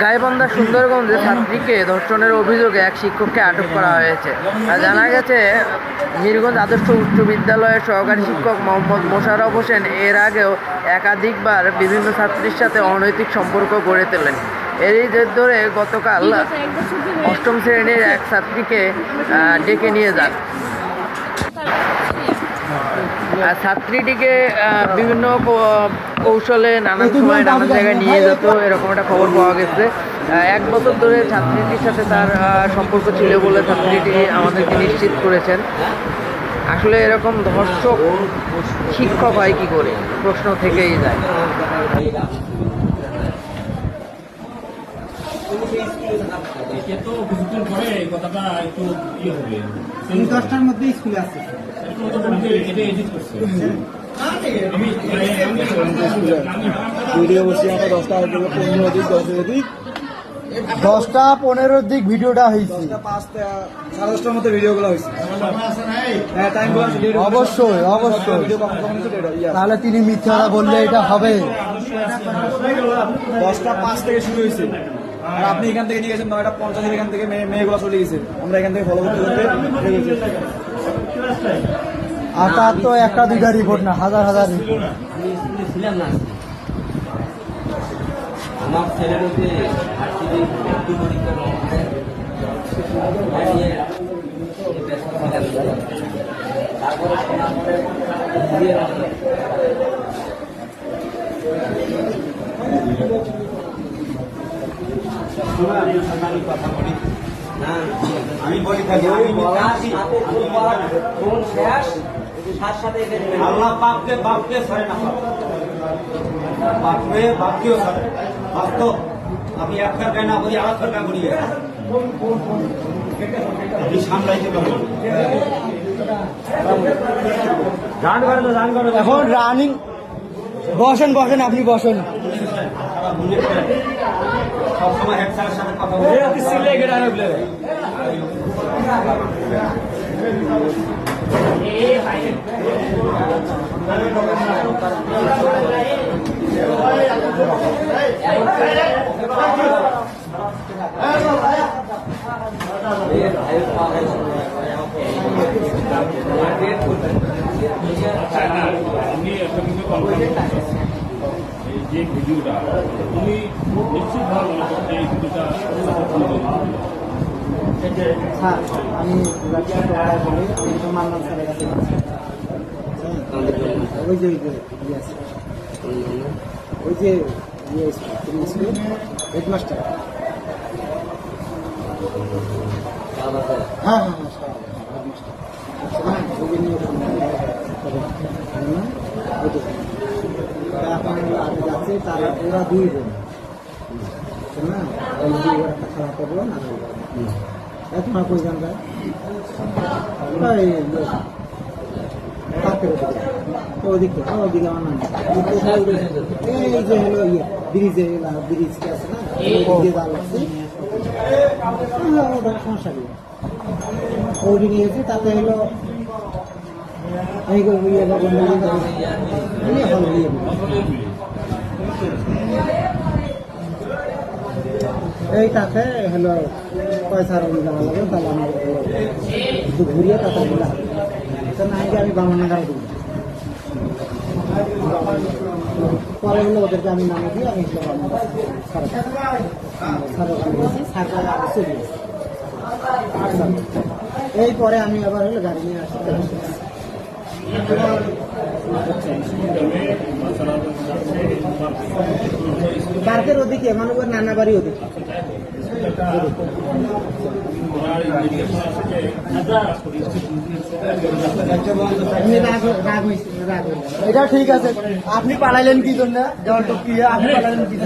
গাইবান্ধা সুন্দরগঞ্জে ছাত্রীকে ধর্ষণের অভিযোগে এক শিক্ষককে আটক করা হয়েছে। জানা গেছে, মিরগঞ্জ আদর্শ উচ্চ বিদ্যালয়ের সহকারী শিক্ষক মোহাম্মদ মোশাররফ হোসেন এর আগেও একাধিকবার বিভিন্ন ছাত্রীর সাথে অনৈতিক সম্পর্ক গড়ে তোলেন। এরই জের ধরে গতকাল অষ্টম শ্রেণির এক ছাত্রীকে ডেকে নিয়ে যান। ছাত্রীটিকে বিভিন্ন কৌশলে নানান সময় নানান জায়গায় নিয়ে যেত, এরকম একটা খবর পাওয়া গেছে। এক বছর ধরে ছাত্রীটির সাথে তার সম্পর্ক ছিল বলে ছাত্রীটি আমাদেরকে নিশ্চিত করেছেন। আসলে এরকম ধর্ষক শিক্ষক হয় কি করে? প্রশ্ন থেকেই যায়। এতে তো কিছুদিন পরে এই কথাটা একটু ইয়ে হবে। দশটার মধ্যে স্কুলে আসছে এটা এডিট করছে। ভিডিও বসে আমরা দশটা পনেরো দিক দশ দিক দশটা পনেরোর দিক ভিডিওটা হয়েছে। পাঁচটা সাড়ে দশটার মধ্যে ভিডিওগুলো হয়েছে। হ্যাঁ অবশ্যই অবশ্যই। তাহলে তিনি মিথ্যা বললে এটা হবে। দশটা পাঁচ থেকে শুরু হয়েছে। আর আপনি এখান থেকে নিয়ে গেছেন নয়টা পঞ্চাশ এখান থেকে মেয়ে মেয়েগুলো চলে গেছে। আমরা এখান থেকে ফলো করতে করতে আর তার তো একটা দুইটা রিপোর্ট না, হাজার হাজার ছিলাম না আমার ছেলের যে না, আমি বলি থাকি আমি শেষ সাথে সাথে আল্লাহ বাপকে বাপকে না বাপকে বাপকেও বাস্তব আমি এক ফেরকায় না করি। আর করি আমি সামলাইতে পারব এখন রানিং বসেন বসেন আপনি বসেন। সবসময় হেড স্যারের সাথে কথা বলি আপনি একটা কিন্তু কনফার্ম এই যে ভিডিওটা তুমি নিশ্চিত ভাবে মনে করতে এই ভিডিওটা স্যার আমি ব্যবসা করার বলি আমি তো মান্নান স্যারের কাছে গেছি। ওই যে ওই যে ইয়ে আছে। ওই যে ইয়ে স্কুল হেডমাস্টার হ্যাঁ হ্যাঁ হ্যাঁ স্যার হেডমাস্টার হ্যাঁ ওই যে নিয়ে ওখানে করে। হুম, ওই যে। তা এখন যাচ্ছে তারা ওরা দুই বোন বুঝছেন না ওই যে ওরা একটা খারাপ বোন আর ওই বোন। এক মা কই জানবা এই লোক। পাকের ওদিকে। তো ওদিকে ওদিকে আমার নাম এই যে হলো ইয়ে ব্রিজে ব্রিজ কি আছে না ওদিকে যা লাগছে ওটা সমস্যা নেই ওদিকে নিয়েছে তাতে হলো এই এই তাতে হলো, পয়সার ওই জানা লাগবে তাহলে হলো ঘুরিয়ে তাতে তো না আমি বামন নাগারে দিব পরে হলো ওদেরকে আমি নামে দিয়ে আমি হলো বামন এই পরে আমি আবার হলো গাড়ি নিয়ে আসি। পার্কের ওদিকে মানে ওর নানা বাড়ি ওদিকে। এটা ঠিক আছে। আপনি পালাইলেন কি জন্য? জল টপকিয়ে আপনি পালাইলেন কি